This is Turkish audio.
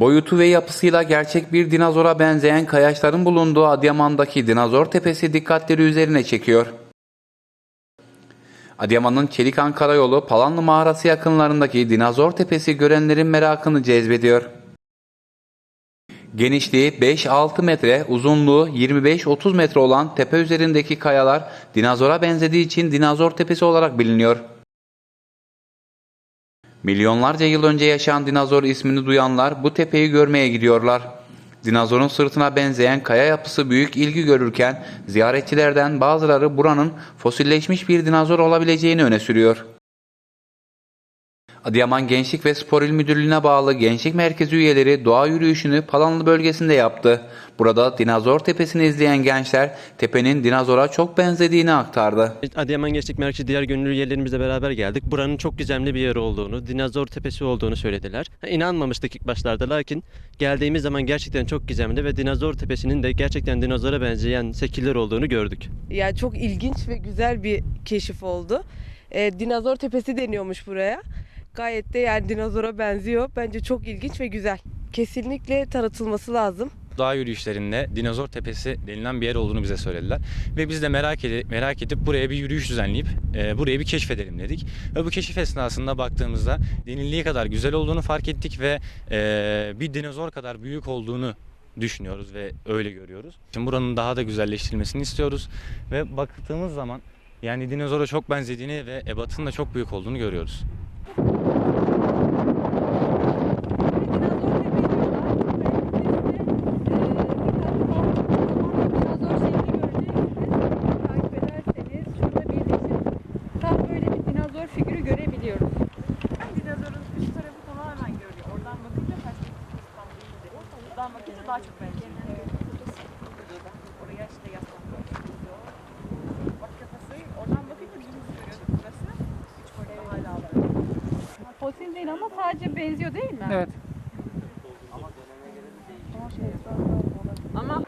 Boyutu ve yapısıyla gerçek bir dinozora benzeyen kayaçların bulunduğu Adıyaman'daki Dinozor Tepesi dikkatleri üzerine çekiyor. Adıyaman'ın Çelikan Karayolu Palanlı Mağarası yakınlarındaki Dinozor Tepesi görenlerin merakını cezbediyor. Genişliği 5-6 metre, uzunluğu 25-30 metre olan tepe üzerindeki kayalar dinozora benzediği için Dinozor Tepesi olarak biliniyor. Milyonlarca yıl önce yaşayan dinozor ismini duyanlar bu tepeyi görmeye gidiyorlar. Dinozorun sırtına benzeyen kaya yapısı büyük ilgi görürken ziyaretçilerden bazıları buranın fosilleşmiş bir dinozor olabileceğini öne sürüyor. Adıyaman Gençlik ve Spor İl Müdürlüğü'ne bağlı Gençlik Merkezi üyeleri doğa yürüyüşünü Palanlı bölgesinde yaptı. Burada Dinozor Tepesi'ni izleyen gençler tepenin dinozora çok benzediğini aktardı. Adıyaman Gençlik Merkezi diğer gönüllü üyelerimizle beraber geldik. Buranın çok gizemli bir yer olduğunu, dinozor tepesi olduğunu söylediler. İnanmamıştık ilk başlarda lakin geldiğimiz zaman gerçekten çok gizemli ve dinozor tepesinin de gerçekten dinozora benzeyen şekiller olduğunu gördük. Yani çok ilginç ve güzel bir keşif oldu. Ee, dinozor tepesi deniyormuş buraya. Gayet de yani dinozora benziyor. Bence çok ilginç ve güzel. Kesinlikle tanıtılması lazım. dağ yürüyüşlerinde Dinozor Tepesi denilen bir yer olduğunu bize söylediler. Ve biz de merak, ede- merak edip buraya bir yürüyüş düzenleyip e, burayı bir keşfedelim dedik. Ve bu keşif esnasında baktığımızda denildiği kadar güzel olduğunu fark ettik ve e, bir dinozor kadar büyük olduğunu düşünüyoruz ve öyle görüyoruz. Şimdi buranın daha da güzelleştirilmesini istiyoruz ve baktığımız zaman yani dinozora çok benzediğini ve ebatının da çok büyük olduğunu görüyoruz. Daha çok benziyor. Oraya işte yaslanıyor. Bak kafası oradan bakınca dümdüz görüyorduk burası. Üç kore hala var. Fosil değil ama sadece benziyor değil mi? Evet. Ama